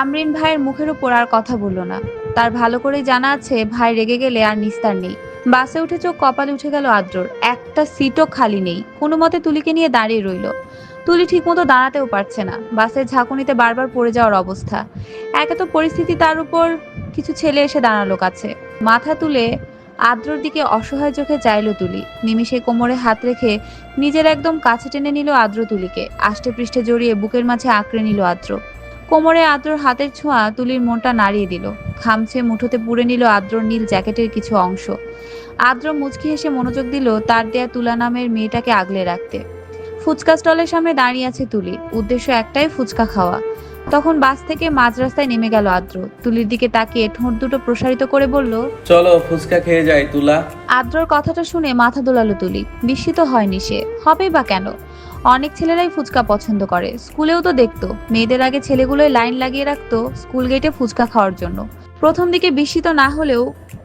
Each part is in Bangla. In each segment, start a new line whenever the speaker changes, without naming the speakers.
আমরিন ভাইয়ের মুখের উপর আর কথা বলল না। তার ভালো করে জানা আছে, ভাই রেগে গেলে আর নিস্তার নেই। বাসে উঠে চোখ কপালে উঠে গেল আদ্রর। একটা সিটও খালি নেই। কোনো মতে তুলিকে নিয়ে দাঁড়িয়ে রইল। তুলি ঠিকমতো দাঁড়াতেও পারছে না। বাসের ঝাঁকুনিতে বারবার পড়ে যাওয়ার অবস্থা। একে তো পরিস্থিতি তার উপর কিছু ছেলে এসে দাঁড়াল কাছে। মাথা তুলে আদ্রর দিকে অসহায় চোখে চাইল তুলি। নিমিষে কোমরে হাত রেখে নিজের একদম কাছে টেনে নিল আদ্র তুলিকে। আষ্টে পৃষ্ঠে জড়িয়ে বুকের মাঝে আঁকড়ে নিল আদ্র। কোমরে আদ্রর হাতের ছোঁয়া তুলির মনটা নাড়িয়ে দিল। খামছে মুঠোতে পুড়ে নিল আদ্রর নীল জ্যাকেটের কিছু অংশ। আদ্র মুচকি হেসে মনোযোগ দিল তার দেয়া তুলা নামের মেয়েটাকে আগলে রাখতে। ফুচকা স্টলের সামনে দাঁড়িয়ে আছে তুলি। উদ্দেশ্য একটাই ফুচকা খাওয়া। তখন বাস থেকে মাঝ রাস্তায় নেমে গেল আদ্র। তুলির দিকে তাকিয়ে ঠোঁট দুটো প্রসারিত করে বলল
চলো ফুচকা খেয়ে যাই তুলা।
আদ্রর কথাটা শুনে মাথা দোলালো তুলি। বিস্মিত হয়নি সে। হবেই বা কেন? অনেক ছেলেরাই ফুচকা পছন্দ করে। স্কুলেও তো দেখতো মেয়েদের আগে ছেলেগুলোই লাইন লাগিয়ে রাখতো স্কুল গেটে ফুচকা খাওয়ার জন্য। প্রথম দিকে বিস্মিত না হলেও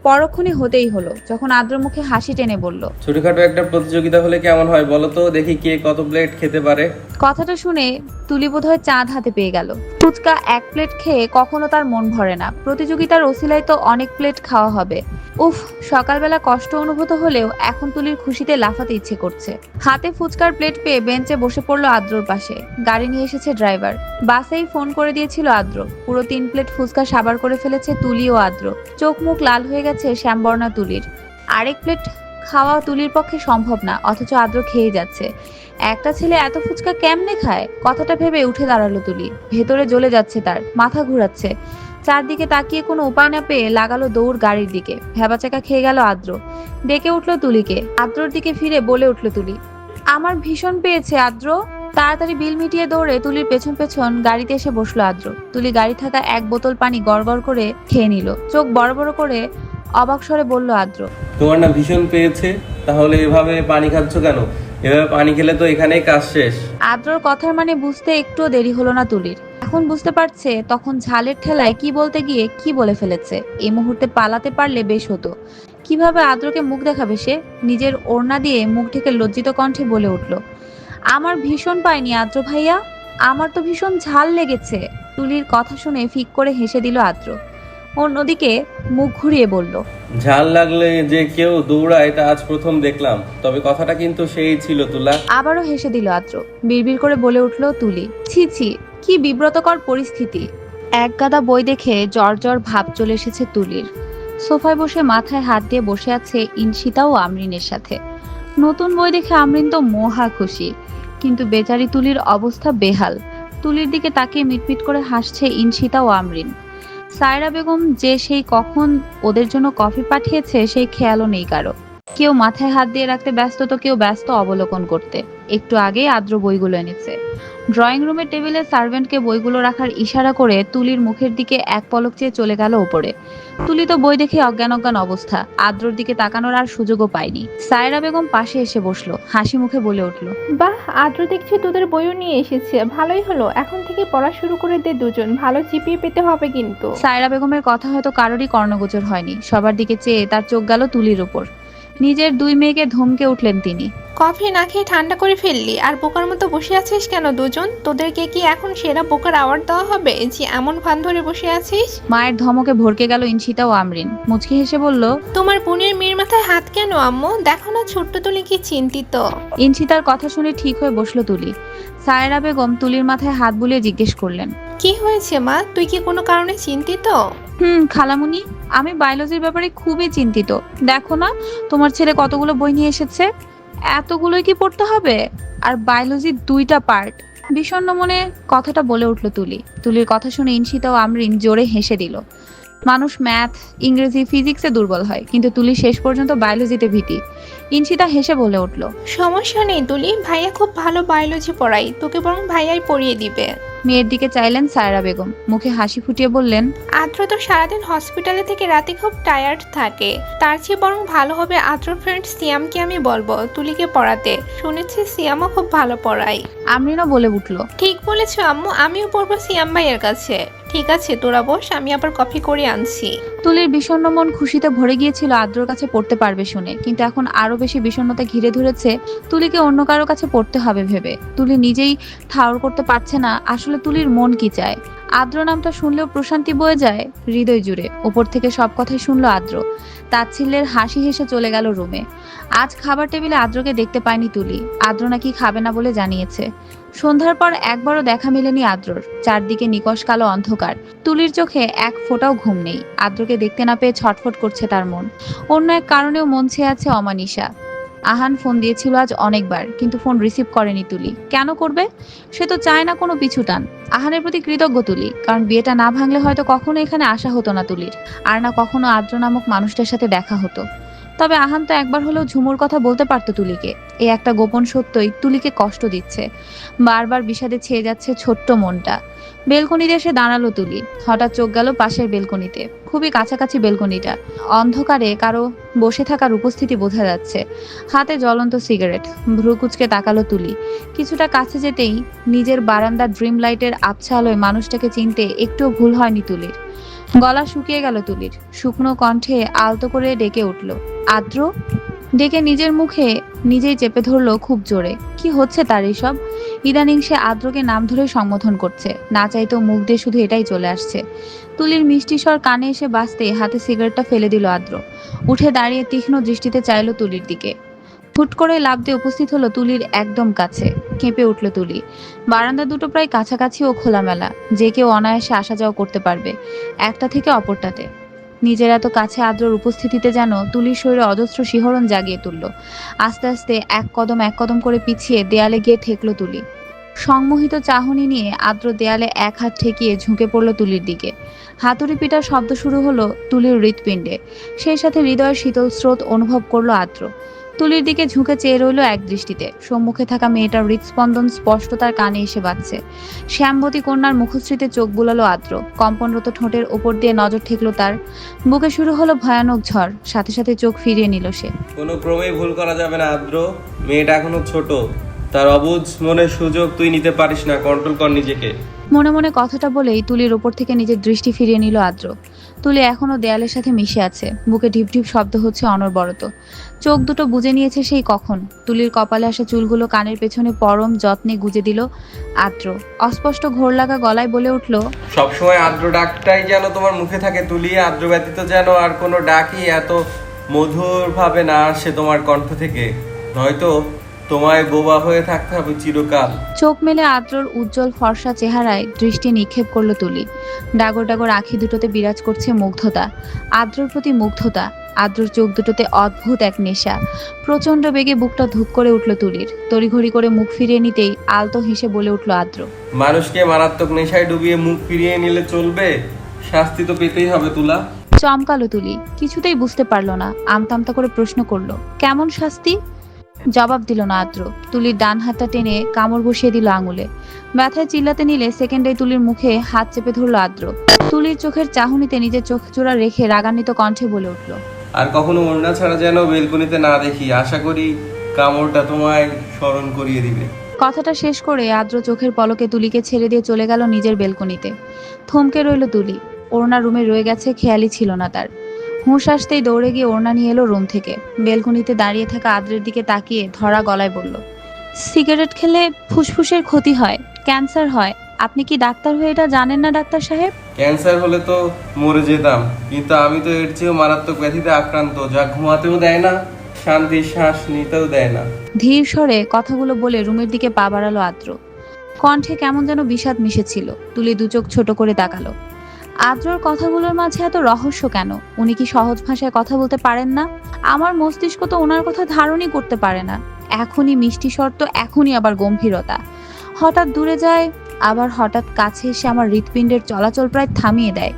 পরক্ষণে হতেই হলো যখন আদ্র মুখে হাসি টেনে বলল
ছোটখাটো একটা প্রতিযোগিতা হলে কেমন হয় বলো তো? দেখি কে কত প্লেট খেতে পারে।
কথাটা শুনে তুলি বোধহয় চাঁদ হাতে পেয়ে গেল। ফুচকা এক প্লেট খেয়ে কখনো তার মন ভরে না। প্রতিযোগিতার ওসিলায় তো অনেক প্লেট খাওয়া হবে। উফ, সকালবেলা কষ্ট অনুভূত হলেও এখন তুলির খুশিতে লাফাতে ইচ্ছে করছে। হাতে ফুচকার প্লেট পেয়ে বেঞ্চে বসে পড়ল আদ্রর পাশে। গাড়ি নিয়ে এসেছে ড্রাইভার। বাসেই ফোন করে দিয়েছিল আদ্র। পুরো তিন প্লেট ফুচকা সাবার করে ফেলেছে তুলি ও আদ্র। চোখ মুখ লাল হয়ে গেছে শ্যামবর্ণা তুলির। আরেক প্লেট খাওয়া তুলির পক্ষে সম্ভব না, অথচ আদ্র খেয়ে যাচ্ছে। একটা ছেলে এত ফুচকা কেমনে খায়? কথাটা ভেবে উঠে দাঁড়াল তুলি। ভেতরে জ্বলে যাচ্ছে তার, মাথা ঘুরাচ্ছে। চারদিকে তাকিয়ে কোনো উপায় না পেয়ে লাগালো দৌড় গাড়ির দিকে। ভেবাচাকা খেয়ে গেল আদ্র। ডেকে উঠল তুলিকে। আদ্রর দিকে ফিরে বলে উঠল তুলি, আমার ভীষণ পেয়েছে আদ্র। তাড়াতাড়ি বিল মিটিয়ে দৌড়ে তুলির পেছন পেছন গাড়িতে এসে বসল আদ্র। তুলি গাড়ি থাকা এক বোতল পানি গড়গড় করে খেয়ে নিল। চোখ বড় বড় করে অবাক স্বরে বলল আদ্র
তোমার না ভীষণ পেয়েছে? তাহলে এভাবে পানি খাচ্ছ কেন? এভাবে পানি খেলে তো এখানেই কাজ শেষ।
আদ্রর কথার মানে বুঝতে একটুও দেরি হলো না তুলির। এখন বুঝতে পারছে তখন ঝালের ঠেলায় কি বলতে গিয়ে কি বলে ফেলেছে। এই মুহূর্তে পালাতে পারলে বেশ হতো। কীভাবে আদ্রকে মুখ দেখাবে সে? নিজের ওড়না দিয়ে মুখ ঢেকে লজ্জিত কণ্ঠে বলে উঠল আমার ভীষণ পাইনি আদ্র ভাইয়া। আমার তো ভীষণ ঝাল লেগেছে। তুলির কথা শুনে ফিক করে হেসে দিল আদ্র অন্যদিকে মুখ ঘুরিয়ে বলল
ঝাল লাগলে যে কেউ দৌড়ায় এটা আজ প্রথম দেখলাম। তবে কথাটা কিন্তু সেই ছিল তুলা।
আবারও হেসে দিল আদ্র। বিড়বিড় করে বলে উঠল তুলি ছি ছি কি বিব্রতকর পরিস্থিতি। এক গাদা বই দেখে জ্বর জ্বর ভাব চলে এসেছে তুলির। সোফায় বসে মাথায় হাত দিয়ে বসে আছে ইনশিতা ও আমরিনের সাথে। নতুন বই দেখে আমরিন তো মহা খুশি কিন্তু বেচারি তুলির অবস্থা বেহাল। তুলির দিকে তাকিয়ে মিটমিট করে হাসছে ইনশিতা ও আমরিন। সায়রা বেগম যে সেই কখন ওদের জন্য কফি পাঠিয়েছে, সেই খেয়ালও নেই কারও। কেউ মাথায় হাত দিয়ে রাখতে ব্যস্ত তো কেউ ব্যস্ত অবলোকন করতে। একটু আগে আদ্র বইগুলো এনেছে। ড্রয়িং রুমের টেবিলে সার্ভেন্টকে বইগুলো রাখার ইশারা করে তুলির মুখের দিকে এক পলক চেয়ে চলে গেল ওপরে। তুলি তো বই দেখে অজ্ঞান অজ্ঞান অবস্থা। আদ্রর দিকে তাকানোর আর সুযোগও পায়নি। সায়রা বেগম পাশে এসে বসল। হাসি মুখে বলে উঠল
বাহ আদ্র দেখছি তোদের বইও নিয়ে এসেছে। ভালোই হলো। এখন থেকে পড়া শুরু করে দে দুজন। ভালো চিপিয়ে পেতে হবে কিন্তু।
সায়রা বেগমের কথা হয়তো কারোরই কর্ণগোচর হয়নি। সবার দিকে চেয়ে তার চোখ গেল তুলির উপর। নিজের দুই মেয়েকে ধমকে উঠলেন তিনি।
কফি না খেয়ে ঠান্ডা করে ফেললি আর বোকার মতো বসে আছিস কেন দুজন? তোদেরকে কি এখন সেরা বোকার আওয়ার্ড দেওয়া হবে? যে এমন ভান ধরে বসে আছিস?
মায়ের ধমকে ভরকে গেল ইনশিতা ও আমরিন। মুচকি হেসে বলল
তোমার বোনের মেয়ের মাথায় হাত কেন আম্মু? দেখো না ছোট্ট তুলি কি চিন্তিত।
ইনশিতার কথা শুনে ঠিক হয়ে বসল তুলি। সায়রা বেগম তুলির মাথায় হাত বুলিয়ে জিজ্ঞেস করলেন
কি হয়েছে মা? তুই কি কোনো কারণে চিন্তিত?
হুম, খালামুনি, আমি বায়োলজির ব্যাপারে খুবই চিন্তিত। দেখো না, তোমার ছেলে কতগুলো বই নিয়ে এসেছে? এতগুলোই কি পড়তে হবে? আর বায়োলজির দুইটা পার্ট বিষণ্ণ মনে কথাটা বলে উঠল তুলি। তুলির কথা শুনে ইনশিতা ও আমরিন জোরে হেসে দিল। মানুষ ম্যাথ ইংরেজি ফিজিক্সে দুর্বল হয়। কিন্তু তুলি শেষ পর্যন্ত বায়োলজিতে ভীতি ইনশিতা হেসে বলে উঠল
সমস্যা নেই তুলি ভাইয়া খুব ভালো বায়োলজি পড়াই তোকে বরং ভাইয়াই পড়িয়ে দিবে।
মেয়ের দিকে চাইলেন সায়রা বেগম। মুখে হাসি ফুটিয়ে বললেন
আদ্র তো সারাদিন হসপিটালে থেকে রাতে খুব টায়ার্ড থাকে। তার চেয়ে বরং ভালো হবে আদ্র ফ্রেন্ড সিয়ামকে আমি বলব তুলিকে পড়াতে। শুনেছি সিয়ামও খুব ভালো পড়ায়।
আমরিনও বলে উঠল
ঠিক বলেছ আম্মু আমিও পড়ব সিয়াম ভাইয়ের কাছে। ঠিক আছে, তোরা বস, আমি আবার কফি করে আনছি।
তুলির বিষণ্ণ মন খুশিতে ভরে গিয়েছিল আদ্রর কাছে পড়তে পারবে শুনে, কিন্তু এখন আরও বেশি বিষণ্ণতা ঘিরে ধরেছে তুলিকে অন্য কারও কাছে পড়তে হবে ভেবে। তুলি নিজেই ঠাউর করতে পারছে না, আসলে তুলির মন কি চায়? আদ্র নামটা শুনলেও প্রশান্তি বয়ে যায় হৃদয় জুড়ে। ওপর থেকে সব কথাই শুনলো আদ্র। তাচ্ছিল্যের হাসি হেসে চলে গেল রুমে। আজ খাবার টেবিলে আদ্রকে দেখতে পায়নি তুলি। আদ্র নাকি খাবে না বলে জানিয়েছে। সন্ধ্যার পর একবারও দেখা মেলেনি আদ্রর। চারদিকে নিকশ কালো অন্ধকার। তুলির চোখে এক ফোঁটাও ঘুম নেই। আদ্রকে দেখতে না পেয়ে ছটফট করছে তার মন। অন্য এক কারণেও মন ছেয়ে আছে অমানিসা আহান ফোন দিয়েছিল আজ অনেকবার, কিন্তু ফোন রিসিভ করেনি তুলি। কেন করবে? সে তো চায় না কোনো পিছু টান। আহানের প্রতি কৃতজ্ঞ তুলি, কারণ বিয়েটা না ভাঙলে হয়তো কখনো এখানে আসা হতো না তুলির, আর না কখনো আদ্র নামক মানুষটার সাথে দেখা হতো। তবে আহান তো একবার হলেও ঝুমুর কথা বলতে পারতো তুলিকে। এই একটা গোপন সত্যই তুলিকে কষ্ট দিচ্ছে। বারবার বিষাদে ছেয়ে যাচ্ছে ছোট্ট মনটা। বেলকনিতে এসে দাঁড়াল তুলি। হঠাৎ চোখ গেল পাশের বেলকনিতে। খুবই কাছাকাছি বেলকনিটা। অন্ধকারে কারও বসে থাকার উপস্থিতি বোঝা যাচ্ছে। হাতে জ্বলন্ত সিগারেট। ভ্রু কুচকে তাকালো তুলি। কিছুটা কাছে যেতেই নিজের বারান্দার ড্রিম লাইটের আবছা আলোয় মানুষটাকে চিনতে একটুও ভুল হয়নি তুলির। গলা শুকিয়ে গেল তুলির। শুকনো কণ্ঠে আলতো করে ডেকে উঠল। আদ্র? ডেকে নিজের মুখে নিজেই চেপে ধরলো খুব জোরে। কি হচ্ছে তার এসব? ইদানিং সে আদ্রকে নাম ধরে সম্বোধন করছে। না চাইতেও মুখ দিয়ে শুধু এটাই চলে আসছে। তুলির মিষ্টি স্বর কানে এসে বাঁচতে হাতে সিগারেটটা ফেলে দিল আদ্র। উঠে দাঁড়িয়ে তীক্ষ্ণ দৃষ্টিতে চাইল তুলির দিকে। হুট করে লাভ দিয়ে উপস্থিত হলো তুলির একদম কাছে। কেঁপে উঠল তুলি। বারান্দা দুটো প্রায় কাছাকাছি ও খোলামেলা। যে কেউ অনায়াসে আসা যাওয়া করতে পারবে, একটা থেকে অপরটাতে। নিজের এত কাছে আদ্রর উপস্থিতিতে যেন তুলির শরীরে অজস্র শিহরণ জাগিয়ে তুলল। আস্তে আস্তে এক কদম এক কদম করে পিছিয়ে দেয়ালে গিয়ে ঠেকলো তুলি। সংমোহিত চাহনি নিয়ে আদ্র দেয়ালে এক হাত ঠেকিয়ে ঝুঁকে পড়ল তুলির দিকে। হাতুড়ি পিটার শব্দ শুরু হলো তুলির হৃৎপিণ্ডে। সেই সাথে হৃদয়ের শীতল স্রোত অনুভব করল আদ্র। তুলির দিকে ঝুঁকে চেয়ে রইল এক দৃষ্টিতে। সম্মুখে থাকা মেয়েটার হৃদস্পন্দন স্পষ্ট তার কানে এসে বাজছে। শ্যামবতী কন্যার মুখশ্রীতে চোখ বুলালো আদ্র। কম্পনরত ঠোঁটের ওপর দিয়ে নজর ঠেকলো তার। বুকে শুরু হলো ভয়ানক ঝড় সাথে সাথে চোখ ফিরিয়ে নিল সে।
কোনো ক্রমেই ভুল করা যাবে না আদ্র। মেয়েটা এখনও ছোট। তার অবুঝ মনের সুযোগ তুই নিতে পারিস না কন্ট্রোল কর নিজেকে।
মনে মনে কথাটা বলেই তুলির ওপর থেকে নিজের দৃষ্টি ফিরিয়ে নিল আদ্র। তুলি এখনও দেয়ালের সাথে মিশে আছে। বুকে ঢিপ ঢিপ শব্দ হচ্ছে অনর্বরত। চোখ দুটো বুজে নিয়েছে সেই কখন। তুলির কপালে আসা চুলগুলো কানের পেছনে পরম যত্নে গুজে দিল আদ্র। অস্পষ্ট ঘোর লাগা গলায় বলে উঠল,
সবসময় আদ্র ডাকটাই যেন তোমার মুখে থাকে, তুলি। আদ্র ব্যতীত যেন আর কোনো ডাকই এত মধুর ভাবে না আসে তোমার কণ্ঠ থেকে। নয়তো তোমায় বোবা হয়ে থাকতে হবে চিরকাল।
চোখ মেলে আদ্রর উজ্জ্বল ফর্সা চেহারায় দৃষ্টি নিক্ষেপ করল তুলি। ডাগর ডাগর আঁখি দুটোতে বিরাজ করছে মুগ্ধতা। আদ্রর প্রতি মুগ্ধতা আদ্রর চোখ দুটোতে অদ্ভুত এক নেশা। প্রচণ্ড বেগে বুকটা ধুপ করে উঠল তুলির। তড়িঘড়ি করে মুখ ফিরিয়ে নিতেই আলতো হেসে বলে উঠল আদ্র।
মানুষকে মারাত্মক নেশায় ডুবিয়ে মুখ ফিরিয়ে নিলে চলবে? শাস্তি তো পেতেই হবে তুলা।
চমকালো তুলি। কিছুতেই বুঝতে পারল না। আমতামতা করে প্রশ্ন করল কেমন শাস্তি? জবাব দিল না আদ্র। তুলির ডান হাতটা টেনে কামড় বসিয়ে দিল আঙুলে। ব্যথায় চিল্লাতে নিলে সেকেন্ডে তুলির মুখে হাত চেপে ধরলো আদ্র। তুলির চোখের চাহনিতে নিজের চোখ জোড়া রেখে রাগান্বিত কণ্ঠে বলে উঠল
আর কখনো ওড়না ছাড়া যেন বেলকনিতে না দেখি আশা করি কামড়টা তোমায় স্মরণ করিয়ে দিবে।
কথাটা শেষ করে আদ্র চোখের পলকে তুলিকে ছেড়ে দিয়ে চলে গেল নিজের বেলকনিতে। থমকে রইল তুলি। ওড়না রুমে রয়ে গেছে খেয়ালই ছিল না তার। হুঁশ আসতেই দৌড়ে গিয়ে ওড়না নিয়ে এলো রুম থেকে। বেলকুনিতে দাঁড়িয়ে থাকা আদ্রের দিকে তাকিয়ে ধরা গলায় বলল সিগারেট খেলে ফুসফুসের ক্ষতি হয় ক্যান্সার হয়। আপনি কি ডাক্তার হয়ে এটা জানেন না ডাক্তার সাহেব?
ক্যান্সার হলে তো মরে যেতাম কিন্তু আমি তো এর চেয়েও মারাত্মক ব্যাধিতে আক্রান্ত যা ঘুমাতেও দেয় না শান্তির শ্বাস নিতেও দেয় না।
ধীর স্বরে কথাগুলো বলে রুমের দিকে পা বাড়ালো আদ্র। কণ্ঠে কেমন যেন বিষাদ মিশেছিল। তুলি দু চোখ ছোট করে তাকালো। আদ্রর কথাগুলোর মাঝে এত রহস্য কেন? উনি কি সহজ ভাষায় কথা বলতে পারেন না? আমার মস্তিষ্ক তো ওনার কথা ধারণই করতে পারে না। এখনই মিষ্টি শর্ত, এখনই আবার গম্ভীরতা। হঠাৎ দূরে যায়, আবার হঠাৎ কাছে এসে আমার হৃৎপিণ্ডের চলাচল প্রায় থামিয়ে দেয়।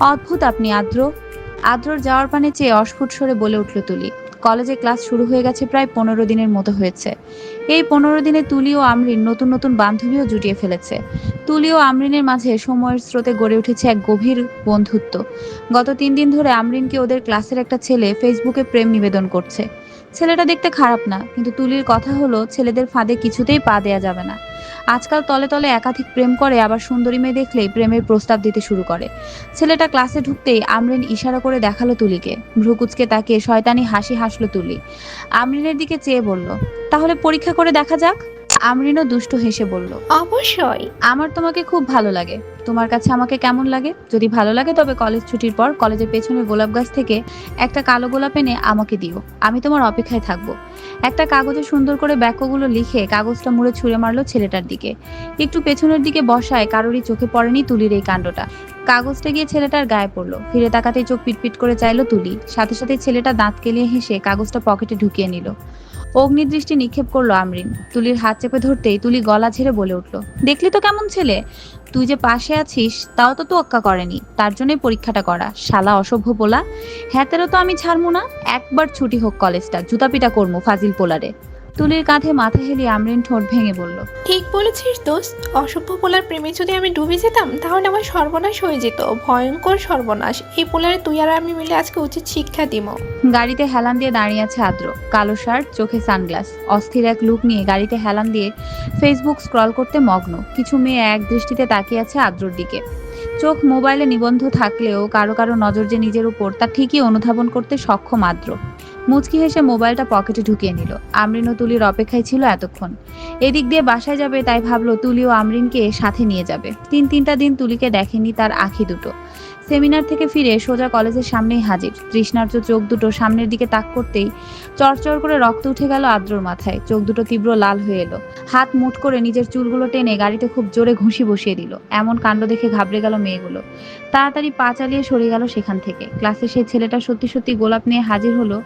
অদ্ভুত আপনি আদ্র। আদ্রর যাওয়ার পানে চেয়ে অস্ফুট সরে বলে উঠল তুলি। কলেজে ক্লাস শুরু হয়ে গেছে প্রায় পনেরো দিনের মতো হয়েছে। এই পনেরো দিনে তুলি ও আমরিন নতুন নতুন বান্ধবীও জুটিয়ে ফেলেছে। তুলি ও আমরিনের মাঝে সময়ের স্রোতে গড়ে উঠেছে এক গভীর বন্ধুত্ব। গত তিন দিন ধরে আমরিনকে ওদের ক্লাসের একটা ছেলে ফেসবুকে প্রেম নিবেদন করছে। ছেলেটা দেখতে খারাপ না, কিন্তু তুলির কথা হলো, ছেলেদের ফাঁদে কিছুতেই পা দেয়া যাবে না। আজকাল তলে তলে একাধিক প্রেম করে, আবার সুন্দরী মেয়ে দেখলেই প্রেমের প্রস্তাব দিতে শুরু করে। ছেলেটা ক্লাসে ঢুকতেই আমরিন ইশারা করে দেখাল তুলিকে। ভ্রুকুচকে তাকে শয়তানি হাসি হাসলো তুলি। আমরিনের দিকে চেয়ে বলল, তাহলে পরীক্ষা করে দেখা যাক? আমরিনও দুষ্টু হেসে বলল
অবশ্যই।
আমার তোমাকে খুব ভালো লাগে। তোমার কাছে আমাকে কেমন লাগে? যদি ভালো লাগে তবে কলেজ ছুটির পর কলেজের পেছনে গোলাপ গাছ থেকে একটা কালো গোলাপ এনে আমাকে দিও। আমি তোমার অপেক্ষায় থাকব। একটা কাগজে সুন্দর করে বাক্যগুলো লিখে কাগজটা মুড়ে ছুঁড়ে মারলো ছেলেটার দিকে। একটু পেছনের দিকে বসায় কারোরই চোখে পড়েনি তুলির এই কাণ্ডটা। কাগজটা গিয়ে ছেলেটার গায়ে পড়ল। ফিরে তাকাতেই চোখ পিটপিট করে চাইলো তুলি। সাথে সাথে ছেলেটা দাঁত কেলিয়ে হেসে কাগজটা পকেটে ঢুকিয়ে নিল। অগ্নিদৃষ্টি নিক্ষেপ করল আমরিন। তুলির হাত চেপে ধরতেই তুলি গলা ঝেড়ে বলে উঠল, দেখলি তো কেমন ছেলে? তুই যে পাশে আছিস, তাও তো তোয়াক্কা করেনি। তার জন্যই পরীক্ষাটা করা। শালা অসভ্য পোলা। হ্যাতেরও তো আমি ছাড়মু না। একবার ছুটি হোক কলেজটা। জুতাপিটা করমু ফাজিল পোলারে। তুলির কাঁধে মাথা হেলিয়ে আমরিন ঠোঁট ভেঙে বলল
ঠিক বলেছিস দোস্ত। অসভ্য পোলার প্রেমে যদি আমি ডুবে যেতাম তাহলে আমার সর্বনাশ হয়ে যেত ভয়ঙ্কর সর্বনাশ। এই পোলারে তুই আর আমি মিলে আজকে উচিত শিক্ষা দিব
গাড়িতে হেলান দিয়ে দাঁড়িয়ে আছে আদ্র। কালো শার্ট চোখে সানগ্লাস। অস্থির এক লুক নিয়ে গাড়িতে হেলান দিয়ে ফেসবুক স্ক্রল করতে মগ্ন। কিছু মেয়ে এক দৃষ্টিতে তাকিয়ে আছে আদ্রর দিকে। চোখ মোবাইলে নিবন্ধ থাকলেও কারও কারও নজর যে নিজের উপর তা ঠিকই অনুধাবন করতে সক্ষম আদ্র। মুচকি হেসে মোবাইলটা পকেটে ঢুকিয়ে নিল। আমরিন ও তুলির অপেক্ষায় ছিল এতক্ষণ। এদিক দিয়ে বাসায় যাবে, তাই ভাবলো তুলি ও আমরিনকে সাথে নিয়ে যাবে। তিন তিনটা দিন তুলিকে দেখেনি তার আঁখি দুটো। সেমিনার থেকে ফিরে সোজা কলেজের সামনেই হাজির। তৃষ্ণার্য চোখ দুটো সামনের দিকে তাক করতেই চরচর করে রক্ত উঠে গেল আদ্রর মাথায়। চোখ দুটো তীব্র লাল হয়ে এলো। হাত মুঠ করে নিজের চুলগুলো টেনে গাড়িতে খুব জোরে ঘুষি বসিয়ে দিল। এমন কাণ্ড দেখে ঘাবড়ে গেল মেয়েগুলো। তাড়াতাড়ি পা চালিয়ে সরে গেল সেখান থেকে। ক্লাসে সেই ছেলেটা সত্যি সত্যি গোলাপ নিয়ে হাজির হলো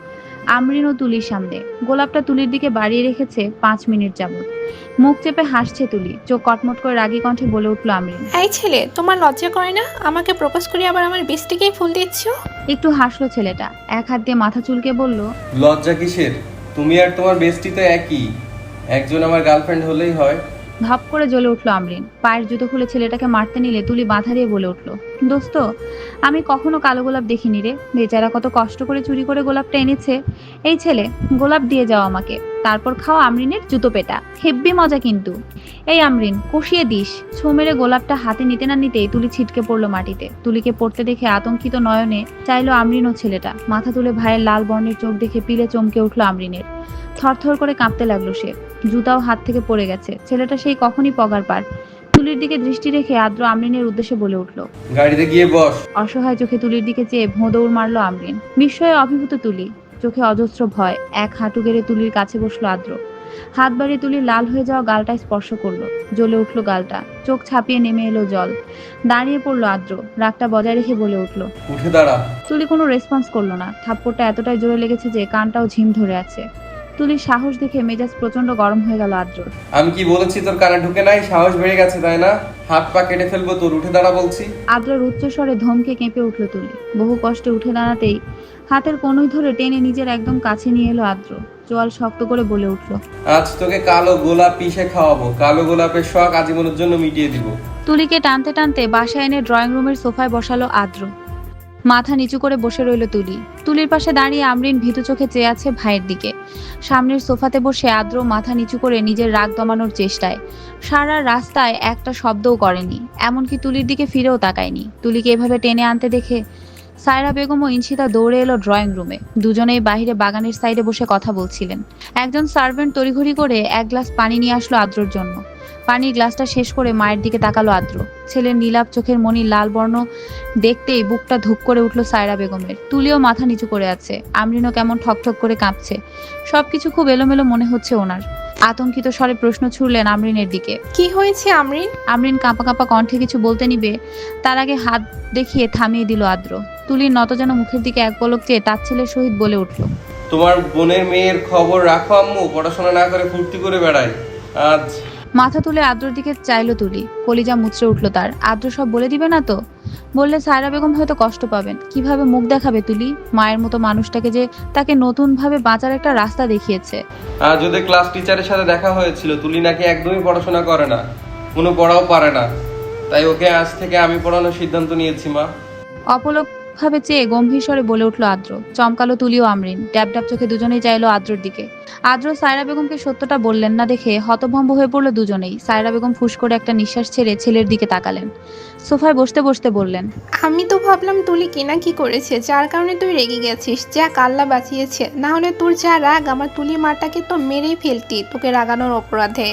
আমরিন ও তুলির সামনে। গোলাপটা তুলির দিকে বাড়িয়ে রেখেছে পাঁচ মিনিট যাবত মুখ চেপে হাসছে তুলি। চোখ কটমট করে রাগী কণ্ঠে বলে উঠল আমরিন।
এই ছেলে তোমার লজ্জা করে না? আমাকে প্রপোজ করে আবার আমার বেস্টিকেই ফুল দিচ্ছ?
একটু হাসলো ছেলেটা। এক হাত দিয়ে মাথা চুলকে বলল
লজ্জা কিসের? তুমি আর তোমার বেস্টি তো একই। একজন আমার গার্লফ্রেন্ড হলেই হয়।
ভাব করে জ্বলে উঠল আমরিন। পায়ের জুতো খুলে ছেলেটাকে মারতে নিলে তুলি বাধা দিয়ে বলে উঠল, দোস্ত, আমি কখনো কালো গোলাপ দেখিনি রে। বেচারা কত কষ্ট করে চুরি করে গোলাপটা এনেছে। এই ছেলে, গোলাপ দিয়ে যাও আমাকে। তারপর খাও আমরিনের জুতো পেটা। হেব্বি মজা কিন্তু। এই আমরিন, কষিয়ে দিস। ছো মেরে গোলাপটা হাতে নিতে না নিতেই তুলি ছিটকে পড়ল মাটিতে। তুলিকে পড়তে দেখে আতঙ্কিত নয়নে চাইলো আমরিন ও ছেলেটা। মাথা তুলে ভাইয়ের লাল বর্ণের চোখ দেখে পিলে চমকে উঠল আমরিনের। থরথর করে কাঁপতে লাগল সে। জুতাও হাত থেকে পড়ে গেছে। ছেলেটা সেই কখনই পগার পার। তুলির দিকে দৃষ্টি রেখে আদ্র আমরিনের উদ্দেশ্যে বলে উঠল
গাড়িতে গিয়ে বস।
অসহায় চোখে তুলির দিকে চেয়ে ভোঁ দৌড় মারলো আমরিন। বিস্ময়ে অভিভূত তুলি। চোখে অজস্র ভয়। এক হাঁটু গেড়ে তুলির কাছে বসল আদ্র। হাত বাড়িয়ে তুলি লাল হয়ে যাওয়া গালটা স্পর্শ করল। জ্বলে উঠল গালটা। চোখ ছাপিয়ে নেমে এলো জল। দাঁড়িয়ে পড়ল আদ্র। রাগটা বজায় রেখে বলে উঠল
উঠে দাঁড়া।
তুলি কোনো রেসপন্স করল না। থাপ্পড়টা এতটাই জোরে লেগেছে যে কানটাও ঝিম ধরে আছে। তুলির সাহস দেখে মেজাজ প্রচণ্ড গরম হয়ে গেল আদ্রর।
আমি কি বলেছি তোর কানে ঢুকে নাই? সাহস বেড়ে গেছে তাই না? হাত পা কেটে ফেলব তোর উঠে দাঁড়া বলছি।
আদ্রার উচ্চস্বরে ধমকে কেঁপে উঠল তুলি। বহু কষ্টে উঠে দাঁড়াতেই হাতের কনুই ধরে টেনে নিজের একদম কাছে নিয়ে এলো আদ্র। চোয়াল শক্ত করে বলে উঠল
আজ তোকে কালো গোলাপ পিষে খাওয়াবো। কালো গোলাপের শখ আজীবনের জন্য মিটিয়ে দিব।
তুলিকে টানতে টানতে বাসায় এনে ড্রয়িং রুমের সোফায় বসালো আদ্র। মাথা নিচু করে বসে রইল তুলি। তুলির পাশে দাঁড়িয়ে আমরিন ভীতু চোখে চেয়ে আছে ভাইয়ের দিকে। সামনের সোফাতে বসে আদ্র মাথা নিচু করে নিজের রাগ দমানোর চেষ্টায়। সারা রাস্তায় একটা শব্দও করেনি, এমনকি তুলির দিকে ফিরেও তাকায়নি। তুলিকে এভাবে টেনে আনতে দেখে সায়রা বেগম ও ইনশিতা দৌড়ে এলো ড্রয়িং রুমে। দুজনেই বাহিরে বাগানের সাইডে বসে কথা বলছিলেন। একজন সার্ভেন্ট তড়িঘড়ি করে এক গ্লাস পানি নিয়ে আসলো আদ্রর জন্য। পানির গ্লাসটা শেষ করে মায়ের দিকে তাকালো আদ্র। ছেলের নীলাভ চোখের মনি লাল বর্ণ দেখতেই বুকটা ধুক করে উঠল সায়রা বেগমের। তুলিও মাথা নিচু করে আছে। আমরিনও কেমন ঠকঠক করে কাঁপছে। সবকিছু খুব এলোমেলো মনে হচ্ছে ওনার। আতঙ্কিত স্বরে প্রশ্ন ছুড়লেন আমরিনের দিকে।
কি হয়েছে আমরিন
আমরিন কাঁপা কাঁপা কণ্ঠে কিছু বলতে নিবে তার আগে হাত দেখিয়ে থামিয়ে দিল আদ্র। তুলির নত যেন মুখের দিকে এক পলক চেয়ে তার ছেলের সহিত বলে উঠল
তোমার বোনের মেয়ের খবর রাখো আম্মু পড়াশোনা না করে ফুর্তি করে বেড়াই। আজ
মাথা তুলে আদ্রর দিকে চাইলো তুলি। কলিজা মুচড়ে উঠল তার। আদ্র সব বলে দিবে না তো? বললে সায়রা বেগম হয়তো কষ্ট পাবেন। কীভাবে মুখ দেখাবে তুলি? মায়ের মতো মানুষটাকে যে তাকে নতুন ভাবে বাঁচার একটা রাস্তা দেখিয়েছে।
আজ ওদের ক্লাস টিচারের সাথে দেখা হয়েছিল। তুলি নাকি একদমই পড়াশোনা করে না। কোনো পড়াও পারে না। তাই ওকে আজ থেকে আমি পড়ানোর সিদ্ধান্ত নিয়েছি মা।
অপলক ভাবে চেয়ে গম্ভীর স্বরে বলে উঠল আদ্র। চমকালো তুলিও আমরিন। ড্যাব ড্যাব চোখে দুজনেই চাইলো আদ্রর দিকে। আদ্র সায়রা বেগমকে সত্যটা বললেন না দেখে হতভম্ব হয়ে পড়ল দুজনেই। সায়রা বেগম ফুস করে একটা নিঃশ্বাস ছেড়ে ছেলের দিকে তাকালেন। সোফায় বসতে বসতে বললেন,
আমি তো ভাবলাম তুলি কিনা কি করেছে, যার কারণে তুই রেগে গেছিস। যা কাল্লা বাঁচিয়েছে। না হলে তোর যা রাগ, আমার তুলি মাটাকে তো মেরেই ফেলতি, তোকে রাগানোর অপরাধে।